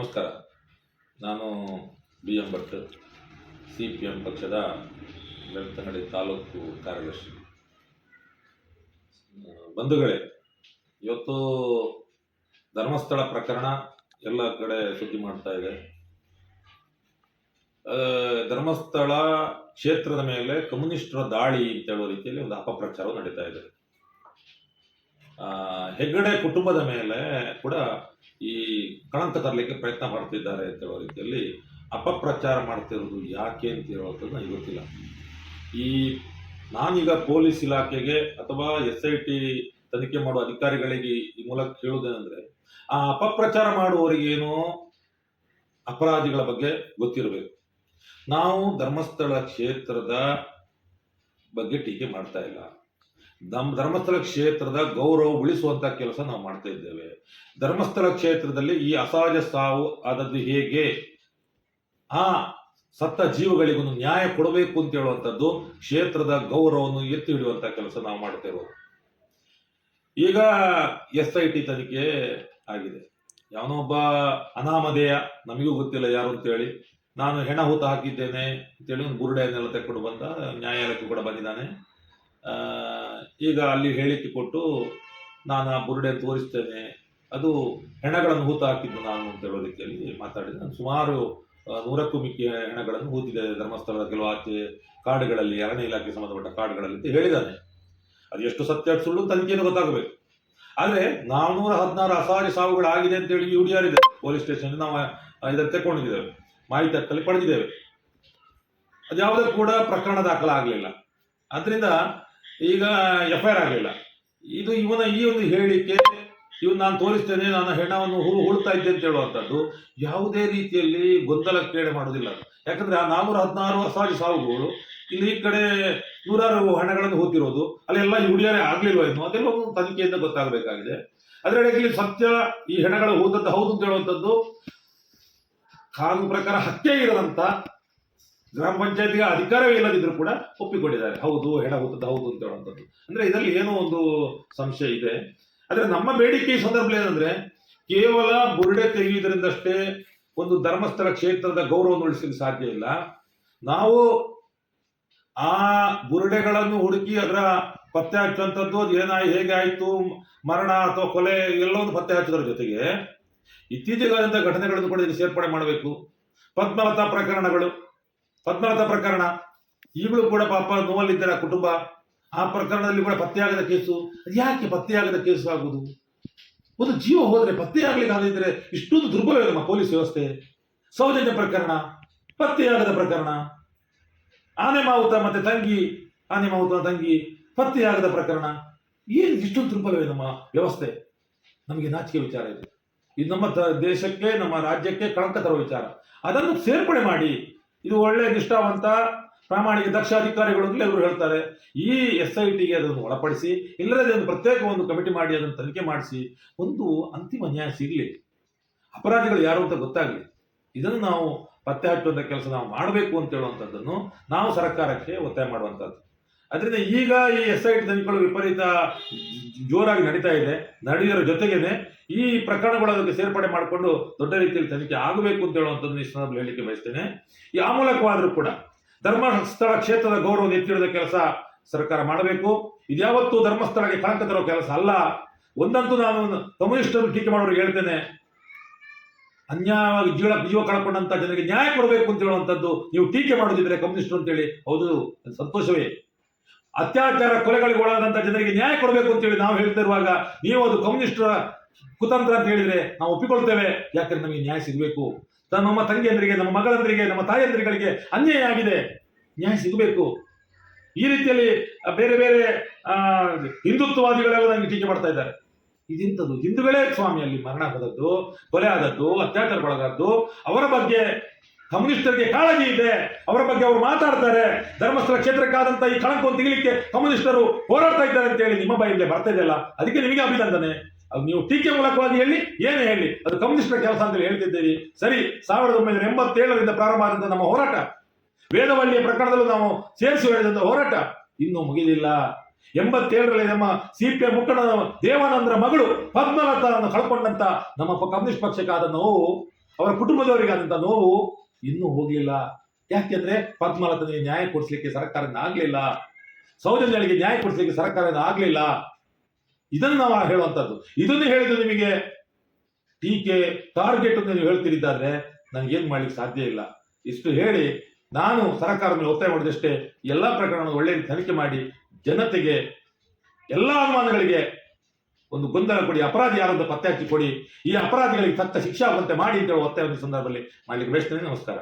ನಮಸ್ಕಾರ. ನಾನು B M Bhat, C P M ಪಕ್ಷದ ಬೆಳ್ತಂಗಡಿ ತಾಲೂಕು ಕಾರ್ಯದರ್ಶಿ. ಬಂಧುಗಳೇ, ಇವತ್ತು ಧರ್ಮಸ್ಥಳ ಪ್ರಕರಣ ಎಲ್ಲ ಕಡೆ ಸುದ್ದಿ ಮಾಡ್ತಾ ಇದೆ. ಧರ್ಮಸ್ಥಳ ಕ್ಷೇತ್ರದ ಮೇಲೆ ಕಮ್ಯುನಿಸ್ಟರ ದಾಳಿ ಅಂತ ಹೇಳುವ ರೀತಿಯಲ್ಲಿ ಒಂದು ಅಪಪ್ರಚಾರ ನಡೀತಾ ಇದೆ. ಹೆಗ್ಗಡೆ ಕುಟುಂಬದ ಮೇಲೆ ಕೂಡ ಈ ಕಳಂಕ ತರಲಿಕ್ಕೆ ಪ್ರಯತ್ನ ಮಾಡ್ತಿದ್ದಾರೆ ಅಂತ ಹೇಳೋ ರೀತಿಯಲ್ಲಿ ಅಪಪ್ರಚಾರ ಮಾಡ್ತಿರೋದು ಯಾಕೆ ಅಂತ ಹೇಳೋದನ್ನು ನನಗೆ ಗೊತ್ತಿಲ್ಲ. ಈ ನಾನೀಗ ಪೊಲೀಸ್ ಇಲಾಖೆಗೆ ಅಥವಾ ಎಸ್ ಐ ಟಿ ತನಿಖೆ ಮಾಡುವ ಅಧಿಕಾರಿಗಳಿಗೆ ಈ ಮೂಲಕ ಹೇಳುವುದೇನೆಂದ್ರೆ, ಆ ಅಪಪ್ರಚಾರ ಮಾಡುವವರಿಗೇನು ಅಪರಾಧಿಗಳ ಬಗ್ಗೆ ಗೊತ್ತಿರಬೇಕು. ನಾವು ಧರ್ಮಸ್ಥಳ ಕ್ಷೇತ್ರದ ಬಗ್ಗೆ ಟೀಕೆ ಮಾಡ್ತಾ ಇಲ್ಲ. ನಮ್ಮ ಧರ್ಮಸ್ಥಳ ಕ್ಷೇತ್ರದ ಗೌರವ ಉಳಿಸುವಂತ ಕೆಲಸ ನಾವು ಮಾಡ್ತಾ ಇದ್ದೇವೆ. ಧರ್ಮಸ್ಥಳ ಕ್ಷೇತ್ರದಲ್ಲಿ ಈ ಅಸಹಜ ಸಾವು ಆದದ್ದು ಹೇಗೆ? ಆ ಸತ್ತ ಜೀವಗಳಿಗೊಂದು ನ್ಯಾಯ ಕೊಡಬೇಕು ಅಂತ ಹೇಳುವಂಥದ್ದು ಕ್ಷೇತ್ರದ ಗೌರವವನ್ನು ಎತ್ತಿ ಹಿಡಿಯುವಂತ ಕೆಲಸ ನಾವು ಮಾಡ್ತಾ ಈಗ ಎಸ್ ಐ ಟಿ ತನಿಖೆ ಆಗಿದೆ. ಯಾವನೋ ಒಬ್ಬ ಅನಾಮಧೇಯ ನಮಗೂ ಗೊತ್ತಿಲ್ಲ ಯಾರು ಅಂತೇಳಿ ನಾನು ಹೆಣ ಹೂತ ಹಾಕಿದ್ದೇನೆ ಅಂತೇಳಿ ಒಂದು ಬುರುಡೆಯನ್ನೆಲ್ಲ ತೆಗೆದುಕೊಂಡು ಬಂದ ನ್ಯಾಯಾಲಯಕ್ಕೂ ಕೂಡ ಬಂದಿದ್ದಾನೆ. ಆ, ಈಗ ಅಲ್ಲಿ ಹೇಳಿಕೆ ಕೊಟ್ಟು ನಾನು ಆ ಬುರುಡೆ ತೋರಿಸ್ತೇನೆ. ಅದು ಹೆಣಗಳನ್ನು ಹೂತು ಹಾಕಿದ್ದು ನಾನು ಅಂತ ಹೇಳೋ ರೀತಿಯಲ್ಲಿ ಮಾತಾಡಿದೆ. ನಾನು ಸುಮಾರು ನೂರಕ್ಕೂ ಮಿಕ್ಕಿ ಹೆಣಗಳನ್ನು ಹೂತಿದೆ. ಧರ್ಮಸ್ಥಳದ ಕೆಲವು ಆಚೆ ಕಾಡುಗಳಲ್ಲಿ, ಅರಣ್ಯ ಇಲಾಖೆ ಸಂಬಂಧಪಟ್ಟ ಕಾಡುಗಳಲ್ಲಿ ಅಂತ ಹೇಳಿದ್ದಾನೆ. ಅದು ಎಷ್ಟು ಸತ್ಯ ಸುಳ್ಳು ತನಿಖೆಯನ್ನು ಗೊತ್ತಾಗಬೇಕು. ಆದರೆ ನಾನ್ನೂರ ಹದಿನಾರು ಅಸಾರಿ ಸಾವುಗಳಾಗಿದೆ ಅಂತ ಹೇಳಿ ಡಿ ಪೊಲೀಸ್ ಸ್ಟೇಷನ್ ನಾವು ಇದನ್ನು ತೆಕ್ಕೊಂಡಿದ್ದೇವೆ. ಮಾಹಿತಿ ಹಕ್ಕಲ್ಲಿ ಪಡೆದಿದ್ದೇವೆ. ಅದ್ಯಾವುದೇ ಕೂಡ ಪ್ರಕರಣ ದಾಖಲಾಗಲಿಲ್ಲ. ಅದರಿಂದ ಈಗ ಎಫ್ ಐ ಆರ್ ಆಗಲಿಲ್ಲ. ಇದು ಇವನ ಈ ಒಂದು ಹೇಳಿಕೆ, ಇವನು ನಾನು ತೋರಿಸ್ತೇನೆ ನಾನು ಹೆಣವನ್ನು ಹುಳು ಹುಳ್ತಾ ಇದ್ದೆ ಅಂತ ಹೇಳುವಂಥದ್ದು ಯಾವುದೇ ರೀತಿಯಲ್ಲಿ ಗೊಂದಲಕ್ಕೇಡೆ ಮಾಡೋದಿಲ್ಲ. ಯಾಕಂದ್ರೆ ಆ ನಾನೂರ ಹದಿನಾರು ಅಸಾಜು ಸಾವುಗಳು ಇಲ್ಲಿ ಈ ಕಡೆ ನೂರಾರು ಹಣಗಳನ್ನು ಹೋತಿರೋದು ಅಲ್ಲೆಲ್ಲ ಹುಡಿಯಾರೆ ಆಗ್ಲಿಲ್ವ ಇನ್ನು? ಅದೆಲ್ಲ ಒಂದು ತನಿಖೆಯಿಂದ ಗೊತ್ತಾಗಬೇಕಾಗಿದೆ. ಅದರೊಳಗೆ ಸತ್ಯ ಈ ಹೆಣಗಳು ಹೋದದ್ದು ಹೌದು ಅಂತ ಹೇಳುವಂಥದ್ದು? ಕಾನೂನು ಪ್ರಕಾರ ಹತ್ಯೆ ಇರದಂತ ಗ್ರಾಮ ಪಂಚಾಯತ್ಗೆ ಅಧಿಕಾರವೇ ಇಲ್ಲದಿದ್ರು ಕೂಡ ಒಪ್ಪಿಕೊಂಡಿದ್ದಾರೆ. ಹೌದು, ಹೆಣ ಹೌದು ಅಂತ ಹೇಳುವಂಥದ್ದು. ಅಂದ್ರೆ ಇದರಲ್ಲಿ ಏನೋ ಒಂದು ಸಂಶಯ ಇದೆ. ಆದರೆ ನಮ್ಮ ಬೇಡಿಕೆ ಸಂದರ್ಭದಲ್ಲಿ ಏನಂದ್ರೆ, ಕೇವಲ ಬುರುಡೆ ತೆಗೆಯುವುದರಿಂದಷ್ಟೇ ಒಂದು ಧರ್ಮಸ್ಥಳ ಕ್ಷೇತ್ರದ ಗೌರವವನ್ನು ಉಳಿಸಲು ಸಾಧ್ಯ ಇಲ್ಲ. ನಾವು ಆ ಬುರುಡೆಗಳನ್ನು ಹುಡುಕಿ ಅದರ ಪತ್ತೆ ಹಚ್ಚುವಂಥದ್ದು ಅದು ಏನಾയി ಹೇಗೆ ಆಯಿತು, ಮರಣ ಅಥವಾ ಕೊಲೆ ಎಲ್ಲವನ್ನು ಪತ್ತೆ ಹಚ್ಚೋದ್ರ ಜೊತೆಗೆ ಇತ್ತೀಚೆಗಾದಂಥ ಘಟನೆಗಳನ್ನು ಕೂಡ ಸೇರ್ಪಡೆ ಮಾಡಬೇಕು. ಪದ್ಮಲತಾ ಪ್ರಕರಣಗಳು ಪದ್ಮಲತಾ ಪ್ರಕರಣ. ಈಗಲೂ ಕೂಡ ಪಾಪ ನೋವಲ್ಲಿದ್ದಾರೆ ಕುಟುಂಬ, ಆ ಪ್ರಕರಣದಲ್ಲಿ ಕೂಡ ಪತ್ತೆಯಾಗದ ಕೇಸು. ಅದು ಯಾಕೆ ಪತ್ತೆಯಾಗದ ಕೇಸು ಆಗುವುದು? ಒಂದು ಜೀವ ಹೋದ್ರೆ ಪತ್ತೆಯಾಗಲಿಕ್ಕೆ ಆಗದಿದ್ರೆ ಇಷ್ಟೊಂದು ದುರ್ಬಲ ನಮ್ಮ ಪೊಲೀಸ್ ವ್ಯವಸ್ಥೆ. ಸೌಜನ್ಯ ಪ್ರಕರಣ, ಪತ್ತೆಯಾಗದ ಪ್ರಕರಣ. ಆನೆ ಮಾವುತ ಮತ್ತೆ ತಂಗಿ, ಆನೆ ಮಾವುತ ತಂಗಿ, ಪತ್ತೆಯಾಗದ ಪ್ರಕರಣ. ಏನು ಇಷ್ಟೊಂದು ದುರ್ಬಲವೇ ನಮ್ಮ ವ್ಯವಸ್ಥೆ? ನಮಗೆ ನಾಚಿಕೆ ವಿಚಾರ ಇದು. ಇದು ನಮ್ಮ ದೇಶಕ್ಕೆ, ನಮ್ಮ ರಾಜ್ಯಕ್ಕೆ ಕಳಂಕ ತರುವ ವಿಚಾರ. ಅದನ್ನು ಸೇರ್ಪಡೆ ಮಾಡಿ ಇದು ಒಳ್ಳೆ ನಿಷ್ಠಾವಂತ ಪ್ರಾಮಾಣಿಕ ದಕ್ಷ ಅಧಿಕಾರಿಗಳು ಅಂತಲೇ ಎಲ್ಲರೂ ಹೇಳ್ತಾರೆ. ಈ ಎಸ್ ಐ ಟಿಗೆ ಅದನ್ನು ಒಳಪಡಿಸಿ, ಇಲ್ಲದೇ ಅದನ್ನು ಪ್ರತ್ಯೇಕ ಒಂದು ಕಮಿಟಿ ಮಾಡಿ, ಅದನ್ನು ತನಿಖೆ ಮಾಡಿಸಿ, ಒಂದು ಅಂತಿಮ ನ್ಯಾಯ ಸಿಗಲಿ. ಅಪರಾಧಿಗಳು ಯಾರು ಅಂತ ಗೊತ್ತಾಗಲಿ. ಇದನ್ನು ನಾವು ಪತ್ತೆ ಹಚ್ಚುವಂಥ ಕೆಲಸ ನಾವು ಮಾಡಬೇಕು ಅಂತ ಹೇಳುವಂಥದ್ದನ್ನು ನಾವು ಸರ್ಕಾರಕ್ಕೆ ಒತ್ತಾಯ ಮಾಡುವಂಥದ್ದು ಅದರಿಂದ ಈಗ ಈ ಎಸ್ ಐ ಟಿ ತನಿಖೆಗಳು ವಿಪರೀತ ಜೋರಾಗಿ ನಡೀತಾ ಇದೆ. ನಡೆಯೋರ ಜೊತೆಗೇನೆ ಈ ಪ್ರಕರಣಗಳು ಅದಕ್ಕೆ ಸೇರ್ಪಡೆ ಮಾಡಿಕೊಂಡು ದೊಡ್ಡ ರೀತಿಯಲ್ಲಿ ತನಿಖೆ ಆಗಬೇಕು ಅಂತ ಹೇಳುವಂಥದ್ದು ಈ ಸಂದರ್ಭದಲ್ಲಿ ಹೇಳಲಿಕ್ಕೆ ಬಯಸ್ತೇನೆ. ಆ ಮೂಲಕವಾದರೂ ಕೂಡ ಧರ್ಮಸ್ಥಳ ಕ್ಷೇತ್ರದ ಗೌರವ ಎತ್ತಿಡಿದ ಕೆಲಸ ಸರ್ಕಾರ ಮಾಡಬೇಕು. ಇದ್ಯಾವತ್ತೂ ಧರ್ಮಸ್ಥಳಕ್ಕೆ ಕಳಂಕ ತರೋ ಕೆಲಸ ಅಲ್ಲ. ಒಂದಂತೂ ನಾನು ಕಮ್ಯುನಿಸ್ಟರು ಟೀಕೆ ಮಾಡೋರಿಗೆ ಹೇಳ್ತೇನೆ. ಅನ್ಯಾಯವಾಗಿ ಜೀವ ಜೀವ ಕಳ್ಕೊಂಡಂತ ಜನರಿಗೆ ನ್ಯಾಯ ಕೊಡಬೇಕು ಅಂತ ಹೇಳುವಂಥದ್ದು ನೀವು ಟೀಕೆ ಮಾಡೋದಿದ್ರೆ ಕಮ್ಯುನಿಸ್ಟರು ಅಂತೇಳಿ. ಹೌದು ಸಂತೋಷವೇ. ಅತ್ಯಾಚಾರ ಕೊಲೆಗಳಿಗೆ ಒಳಗಾದಂತ ಜನರಿಗೆ ನ್ಯಾಯ ಕೊಡಬೇಕು ಅಂತೇಳಿ ನಾವು ಹೇಳ್ತಾ ಇರುವಾಗ ನೀವು ಅದು ಕಮ್ಯುನಿಸ್ಟರ ಕುತಂತ್ರ ಅಂತ ಹೇಳಿದ್ರೆ ನಾವು ಒಪ್ಪಿಕೊಳ್ತೇವೆ. ಯಾಕಂದ್ರೆ ನಮಗೆ ನ್ಯಾಯ ಸಿಗಬೇಕು. ನಮ್ಮ ತಂಗಿಯಂದ್ರಿಗೆ, ನಮ್ಮ ಮಗಳಂದ್ರಿಗೆ, ನಮ್ಮ ತಾಯಿಯಂದ್ರಿಗಳಿಗೆ ಅನ್ಯಾಯ ಆಗಿದೆ. ನ್ಯಾಯ ಸಿಗಬೇಕು. ಈ ರೀತಿಯಲ್ಲಿ ಬೇರೆ ಬೇರೆ ಹಿಂದುತ್ವವಾದಿಗಳೆಲ್ಲ ನನಗೆ ಟೀಕೆ ಮಾಡ್ತಾ ಇದ್ದಾರೆ. ಇದೆಂಥದ್ದು ಹಿಂದೂಗಳೇ ಸ್ವಾಮಿಯಲ್ಲಿ ಮರಣ ಆದದ್ದು ಕೊಲೆ ಆದದ್ದು, ಅತ್ಯಾಚಾರಗೊಳಗಾದ್ದು, ಅವರ ಬಗ್ಗೆ ಕಮ್ಯುನಿಸ್ಟರಿಗೆ ಕಾಳಜಿ ಇದೆ. ಅವರ ಬಗ್ಗೆ ಅವರು ಮಾತಾಡ್ತಾರೆ. ಧರ್ಮಸ್ಥಳ ಕ್ಷೇತ್ರಕ್ಕಾದಂತ ಈ ಕಳಂಕವನ್ನು ತೆಗಿಲಿಕ್ಕೆ ಕಮ್ಯುನಿಸ್ಟರು ಹೋರಾಡ್ತಾ ಇದ್ದಾರೆ ಅಂತ ಹೇಳಿ ನಿಮ್ಮ ಬಾಯಿಂದ ಬರ್ತಾ ಇದೆಯಲ್ಲ? ಅದಕ್ಕೆ ನಿಮಗೆ ಅಭಿನಂದನೆ. ಅದು ನೀವು ಟೀಕೆ ಮೂಲಕವಾಗಿ ಹೇಳಿ, ಏನೇ ಹೇಳಿ, ಅದು ಕಮ್ಯುನಿಸ್ಟರ ಕೆಲಸ ಅಂತ ಹೇಳಿ ಹೇಳ್ತಿದ್ದೀರಿ. ಸರಿ, ಸಾವಿರದ ಒಂಬೈನೂರ ಎಂಬತ್ತೇಳರಿಂದ ಪ್ರಾರಂಭ ಆದಂತ ನಮ್ಮ ಹೋರಾಟ. ವೇದವಳ್ಳಿಯ ಪ್ರಕರಣದಲ್ಲೂ ನಾವು ಸೇರಿಸಿ ಹೇಳಿದಂತ ಹೋರಾಟ ಇನ್ನೂ ಮುಗಿದಿಲ್ಲ. ಎಂಬತ್ತೇಳರಲ್ಲಿ ನಮ್ಮ ಸಿ ಪಿ ಎಂ ಮುಖಂಡ ದೇವಾನಂದರ ಮಗಳು ಪದ್ಮಲತಾರನ್ನು ಕಳ್ಕೊಂಡಂತ ನಮ್ಮ ಕಮ್ಯುನಿಸ್ಟ್ ಪಕ್ಷಕ್ಕಾದ ನೋವು, ಅವರ ಕುಟುಂಬದವರಿಗಾದಂಥ ನೋವು ಇನ್ನೂ ಹೋಗ್ಲಿಲ್ಲ. ಯಾಕೆಂದ್ರೆ ಪದ್ಮಲತನಿಗೆ ನ್ಯಾಯ ಕೊಡಿಸ್ಲಿಕ್ಕೆ ಸರ್ಕಾರದಿಂದ ಆಗ್ಲಿಲ್ಲ. ಸೌಜನ್ಯಗಳಿಗೆ ನ್ಯಾಯ ಕೊಡಿಸ್ಲಿಕ್ಕೆ ಸರ್ಕಾರದಿಂದ ಆಗ್ಲಿಲ್ಲ. ಇದನ್ನು ನಾವು ಹೇಳುವಂತದ್ದು ಇದನ್ನು ಹೇಳಿದ್ರೆ ನಿಮಗೆ ಟೀಕೆ, ಟಾರ್ಗೆಟ್ ಅಂತ ನೀವು ಹೇಳ್ತಿರಿದ್ದಾದ್ರೆ ನನಗೆ ಏನ್ ಮಾಡ್ಲಿಕ್ಕೆ ಸಾಧ್ಯ ಇಲ್ಲ. ಇಷ್ಟು ಹೇಳಿ ನಾನು ಸರ್ಕಾರದ ಮೇಲೆ ಒತ್ತಾಯ ಮಾಡಿದಷ್ಟೇ ಎಲ್ಲಾ ಪ್ರಕರಣವನ್ನು ಒಳ್ಳೆ ರೀತಿ ತನಿಖೆ ಮಾಡಿ ಜನತೆಗೆ ಎಲ್ಲಾ ಅನುಮಾನಗಳಿಗೆ ಒಂದು ಗೊಂದಲ ಕೊಡಿ, ಅಪರಾಧಿ ಯಾರೊಂದು ಪತ್ತೆ ಹಚ್ಚಿ ಕೊಡಿ. ಈ ಅಪರಾಧಿಗಳಿಗೆ ತಕ್ಕ ಶಿಕ್ಷೆ ಆಗುವಂತೆ ಮಾಡಿ ಹೇಳುವ ಒತ್ತಾಯ ಸಂದರ್ಭದಲ್ಲಿ ಮಾಡ್ಲಿಕ್ಕೆ ಬಯಸ್ತೇನೆ. ನಮಸ್ಕಾರ.